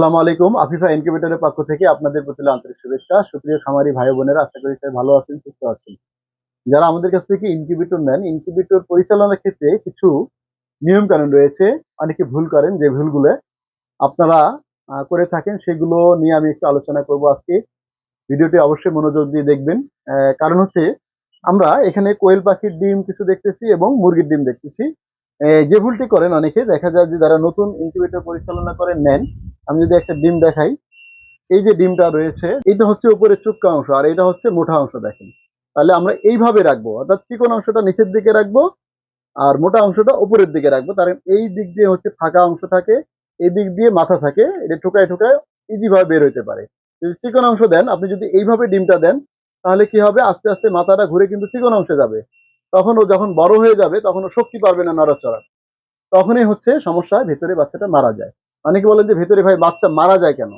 আসসালামু আলাইকুম। আফিফা ইনকিউবেটরের পক্ষ থেকে আপনাদের প্রতি আন্তরিক শুভেচ্ছা। সুপ্রিয় খামারি ভাই বোনেরা, আশা করি সবাই ভালো আছেন, সুস্থ আছেন। যারা আমাদের কাছ থেকে ইনকিউবেটর নেন ইনকিউবেটর পরিচালনার ক্ষেত্রে কিছু নিয়ম কানুন রয়েছে, অনেকে ভুল করেন যে ভুলগুলো আপনারা করে থাকেন, সেগুলো নিয়ে আমি একটু আলোচনা করব আজকে। ভিডিওটি অবশ্যই মনোযোগ দিয়ে দেখবেন। কারণ হচ্ছে আমরা এখানে কোয়েল পাখির ডিম কিছু দেখতেছি এবং মুরগির ডিম দেখতেছি। যে ভুলটি করেন অনেকে, দেখা যায় যে যারা নতুন ইনকিউবেটর পরিচালনা করেন, নেন আমি যদি একটা ডিম দেখাই, এই যে ডিমটা রয়েছে, এটা হচ্ছে উপরে চুপকা অংশ, আর এটা হচ্ছে মোটা অংশ, দেখেন। তাহলে আমরা এইভাবে রাখব, অর্থাৎ চিকন অংশটা নিচের দিকে রাখব, আর মোটা অংশটা উপরের দিকে রাখব। কারণ এই দিক দিয়ে হচ্ছে ফাঁকা অংশ থাকে, এই দিক দিয়ে মাথা থাকে, এটা ঠোকায় ঠোকায় ইজি ভাবে বের হতে পারে। যদি চিকন অংশ দেন, আপনি যদি এইভাবে ডিমটা দেন, তাহলে কি হবে? আস্তে আস্তে মাথাটা ঘুরে কিন্তু চিকন অংশে যাবে। তখন ও যখন বড় হয়ে যাবে, তখন ও শক্তি পারবে না নড়াচড়া তখনই হচ্ছে সমস্যা ভেতরে বাচ্চাটা মারা যায়। অনেকে বলেন যে ভেতরে ভাই বাচ্চা মারা যায় কেন?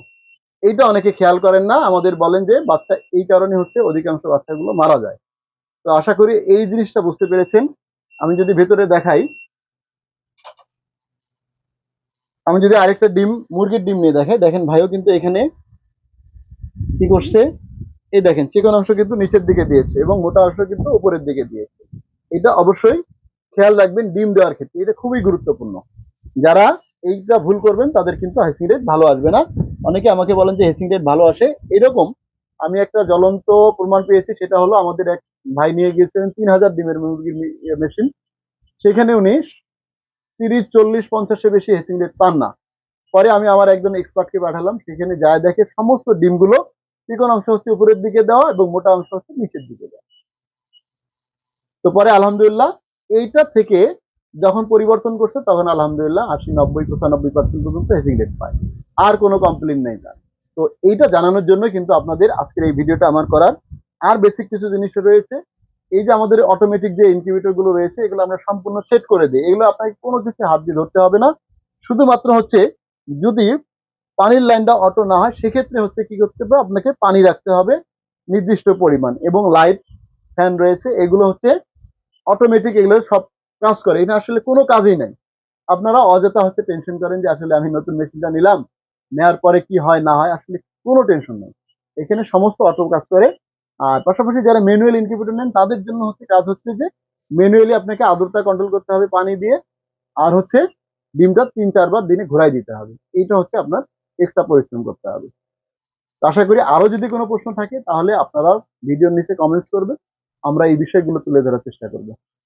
এইটা অনেকে খেয়াল করেন না। আমাদের বলেন যে বাচ্চা এই কারণে হচ্ছে অধিকাংশ বাচ্চাগুলো মারা যায়। তো আশা করি এই জিনিসটা বুঝতে পেরেছেন। আমি যদি ভেতরে দেখাই, আমি যদি আরেকটা ডিম, মুরগির ডিম নিয়ে দেখাই, দেখেন ভাইও কিন্তু এখানে কি করছে? এই দেখেন, চিকন অংশ কিন্তু নিচের দিকে দিয়েছে এবং মোটা অংশ কিন্তু উপরের দিকে দিয়েছে। এটা অবশ্যই খেয়াল রাখবেন ডিম দেওয়ার ক্ষেত্রে। এটা খুবই গুরুত্বপূর্ণ। যারা এইটা ভুল করবেন, তাদের কিন্তু হেসিং রেট ভালো আসবে না। অনেকে আমাকে বলেন যে হেসিং রেট ভালো আসে। এরকম আমি একটা জ্বলন্ত প্রমাণ পেয়েছি, সেটা হলো আমাদের এক ভাই নিয়ে গিয়েছিলেন, তিন হাজার ডিমের মুরগির মেশিন সেখানে উনি তিরিশ, চল্লিশ, পঞ্চাশের বেশি হেসিং রেট পান না। পরে আমি আমার একজন এক্সপার্টকে পাঠালাম, সেখানে যায় দেখে সমস্ত ডিমগুলো চিকন অংশ হচ্ছে উপরের দিকে দেওয়া এবং মোটা অংশ হচ্ছে নিচের দিকে দেওয়া। তো পরে আলহামদুলিল্লাহ, এইটা থেকে যখন পরিবর্তন করছে, তখন আলহামদুলিল্লাহ আশি, নব্বই, পঁচানব্বই পার্সেন্ট পর্যন্ত হেসিং রেট পায়। আর কোনো কমপ্লেন নেই তার। তো এইটা জানানোর জন্য কিন্তু আপনাদের আজকের এই ভিডিওটা আমার করার আর বেসিক কিছু জিনিস রয়েছে। এই যে আমাদের অটোমেটিক যে ইনকিউবেটরগুলো রয়েছে, এগুলো আমরা সম্পূর্ণ সেট করে দিই। এগুলো আপনাকে কোনো কিছু হাত দিয়ে ধরতে হবে না। শুধুমাত্র হচ্ছে যদি পানির লাইনটা অটো না হয়, সেক্ষেত্রে হচ্ছে কি করতে হবে? আপনাকে পানি রাখতে হবে নির্দিষ্ট পরিমাণ। এবং লাইট ফ্যান রয়েছে, এগুলো হচ্ছে অটোমেটিক এগুলো সব কাজ করে, এটা আসলে কোনো কাজই নাই। আপনারা অযথা হচ্ছে টেনশন করেন যে আসলে আমি নতুন মেশিনটা নিলাম নেওয়ার পরে কি হয়, না হয়, আসলে কোনো টেনশন নেই। এখানে সমস্ত অটো কাজ করে, আর পাশাপাশি যারা ম্যানুয়াল ইনকিউবেটর নেন, তাদের জন্য হচ্ছে কাজ হচ্ছে যে ম্যানুয়ালি আপনাকে আদরটা কন্ট্রোল করতে হবে পানি দিয়ে, আর হচ্ছে ডিমটা তিন চারবার দিনে ঘোরাই দিতে হবে। এইটা হচ্ছে আপনার এক্সট্রা পরিশ্রম করতে হবে। আশা করি আরও যদি কোনো প্রশ্ন থাকে, তাহলে আপনারা ভিডিওর নিচে কমেন্টস করবেন। আমরা এই বিষয়গুলো তুলে ধরার চেষ্টা করব।